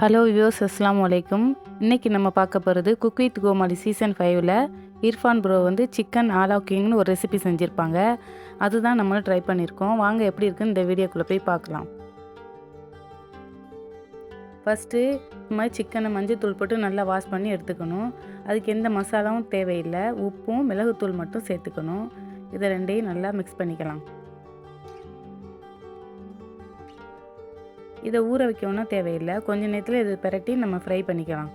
Hello views அஸ்லாம் வலைக்கும் இன்றைக்கி நம்ம பார்க்க போகிறது குக் வித் கோமாளி சீசன் ஃபைவ்ல இர்ஃபான் ப்ரோ வந்து சிக்கன் ஆலா கிங்னு ஒரு ரெசிபி செஞ்சுருப்பாங்க. அதுதான் நம்மளும் ட்ரை பண்ணியிருக்கோம் வாங்க எப்படி இருக்குன்னு இந்த வீடியோக்குள்ளே போய் பார்க்கலாம். ஃபஸ்ட்டு இந்த மாதிரி சிக்கனை மஞ்சத்தூள் போட்டு நல்லா வாஷ் பண்ணி எடுத்துக்கணும். அதுக்கு எந்த மசாலாவும் தேவையில்லை. உப்பும் மிளகுத்தூள் மட்டும் சேர்த்துக்கணும். இதை ரெண்டையும் நல்லா மிக்ஸ் பண்ணிக்கலாம். இதை ஊற வைக்கணும் தேவையில்லை. கொஞ்ச நேரத்தில் இது பிரட்டி நம்ம ஃப்ரை பண்ணிக்கலாம்.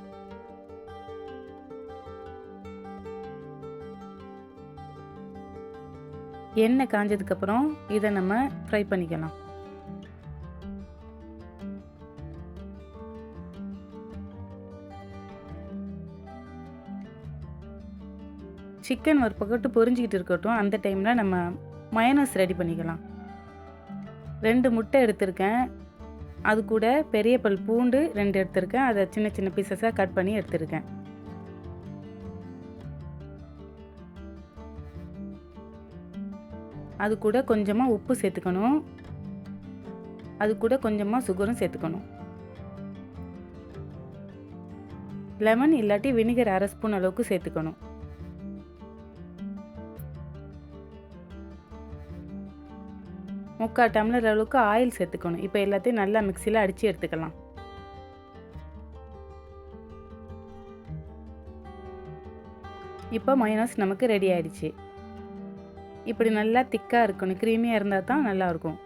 எண்ணெய் காஞ்சதுக்கப்புறம் இதை நம்ம ஃப்ரை பண்ணிக்கலாம். சிக்கன் ஒரு பக்கத்து பொரிஞ்சிக்கிட்டு இருக்கட்டும் அந்த டைமில் நம்ம மயனஸ் ரெடி பண்ணிக்கலாம். ரெண்டு முட்டை எடுத்திருக்கேன். அது கூட பெரிய பல் பூண்டு ரெண்டு எடுத்திருக்கேன். அதை சின்ன சின்ன பீசஸாக கட் பண்ணி எடுத்திருக்கேன். அது கூட கொஞ்சமாக உப்பு சேர்த்துக்கணும். அது கூட கொஞ்சமாக சுகரும் சேர்த்துக்கணும். லெமன் இல்லாட்டி வினிகர் அரை ஸ்பூன் அளவுக்கு சேர்த்துக்கணும். முக்கால் டம்ளர் அளவுக்கு ஆயில் சேர்த்துக்கணும். இப்போ எல்லாத்தையும் நல்லா மிக்சியில் அடித்து எடுத்துக்கலாம். இப்போ மயோனஸ் நமக்கு ரெடி ஆயிடுச்சு. இப்படி நல்லா திக்காக இருக்கணும். க்ரீமியாக இருந்தால் தான் நல்லாயிருக்கும்.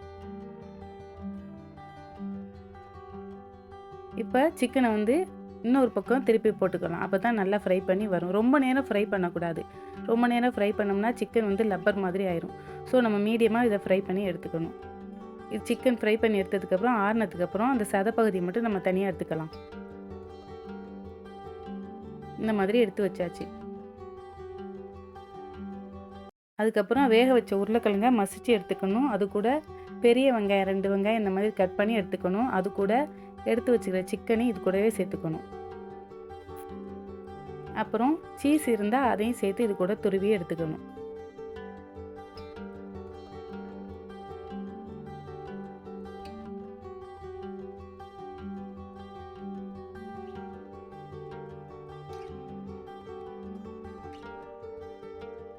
இப்போ சிக்கனை வந்து இன்னொரு பக்கம் திருப்பி போட்டுக்கலாம். அப்போ தான் நல்லா ஃப்ரை பண்ணி வரும். ரொம்ப நேரம் ஃப்ரை பண்ணக்கூடாது. ரொம்ப நேரம் ஃப்ரை பண்ணோம்னா சிக்கன் வந்து லப்பர் மாதிரி ஆயிரும். ஸோ நம்ம மீடியமாக இதை ஃப்ரை பண்ணி எடுத்துக்கணும். இது சிக்கன் ஃப்ரை பண்ணி எடுத்ததுக்கப்புறம் ஆறினதுக்கப்புறம் அந்த சதப்பகுதியை மட்டும் நம்ம தனியாக எடுத்துக்கலாம். இந்த மாதிரி எடுத்து வச்சாச்சு. அதுக்கப்புறம் வேக வச்ச உருளைக்கிழங்க மசிச்சு எடுத்துக்கணும். அது கூட பெரிய வெங்காயம் ரெண்டு வெங்காயம் இந்த மாதிரி கட் பண்ணி எடுத்துக்கணும். அது கூட எடுத்து வச்சுக்கிற சிக்கனையும் இது கூடவே சேர்த்துக்கணும். அப்புறம் சீஸ் இருந்தால் அதையும் சேர்த்து இது கூட துருவி எடுத்துக்கணும்.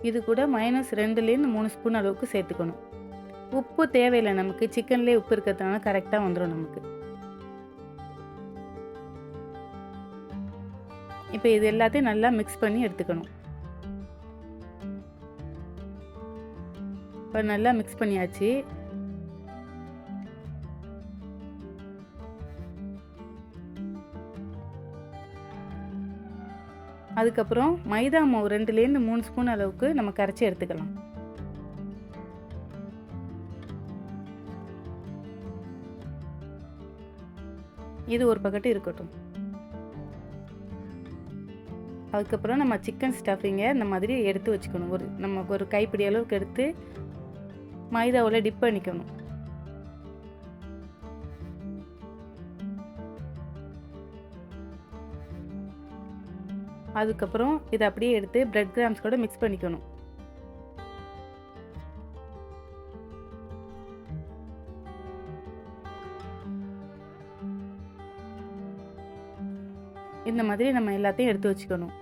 இது கூட மைனஸ் ரெண்டுலேருந்து மூணு ஸ்பூன் அளவுக்கு சேர்த்துக்கணும். உப்பு தேவையில்லை நமக்கு. சிக்கன்லேயே உப்பு இருக்கிறதுனால கரெக்டாக வந்துடும் நமக்கு. இப்போ இது எல்லாத்தையும் நல்லா மிக்ஸ் பண்ணி எடுத்துக்கணும். இப்போ நல்லா மிக்ஸ் பண்ணியாச்சு. அதுக்கப்புறம் மைதா மாவு ரெண்டுலேருந்து மூணு ஸ்பூன் அளவுக்கு நம்ம கரைச்சி எடுத்துக்கலாம். இது ஒரு பக்கெட்டு இருக்கட்டும். அதுக்கப்புறம் நம்ம சிக்கன் ஸ்டஃபிங்கை இந்த மாதிரி எடுத்து வச்சுக்கணும். ஒரு நம்ம ஒரு கைப்பிடி அளவுக்கு எடுத்து மைதாவில் டிப் பண்ணிக்கணும். அதுக்கப்புறம் இதை அப்படியே எடுத்து பிரெட் கிராம்ஸ் கூட மிக்ஸ் பண்ணிக்கணும். இந்த மாதிரி நம்ம எல்லாத்தையும் எடுத்து வச்சுக்கணும்.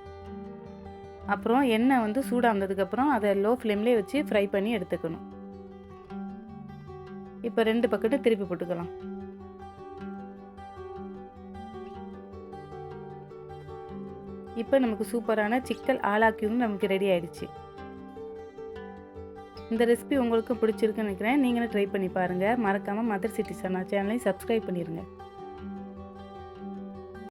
அப்புறம் எண்ணெய் வந்து சூடானதுக்கப்புறம் அதை லோ ஃப்ளேம்லேயே வச்சு ஃப்ரை பண்ணி எடுத்துக்கணும். இப்போ ரெண்டு பக்கெட்டும் திருப்பி போட்டுக்கலாம். இப்போ நமக்கு சூப்பரான சிக்கல் ஆலாக்கியும் நமக்கு ரெடி ஆயிடுச்சு. இந்த ரெசிபி உங்களுக்கு பிடிச்சிருக்குன்னு நினைக்கிறேன். நீங்களும் ட்ரை பண்ணி பாருங்கள் மறக்காமல் மதர் சிட்டி சனா சேனலையும் சப்ஸ்கிரைப் பண்ணிடுங்க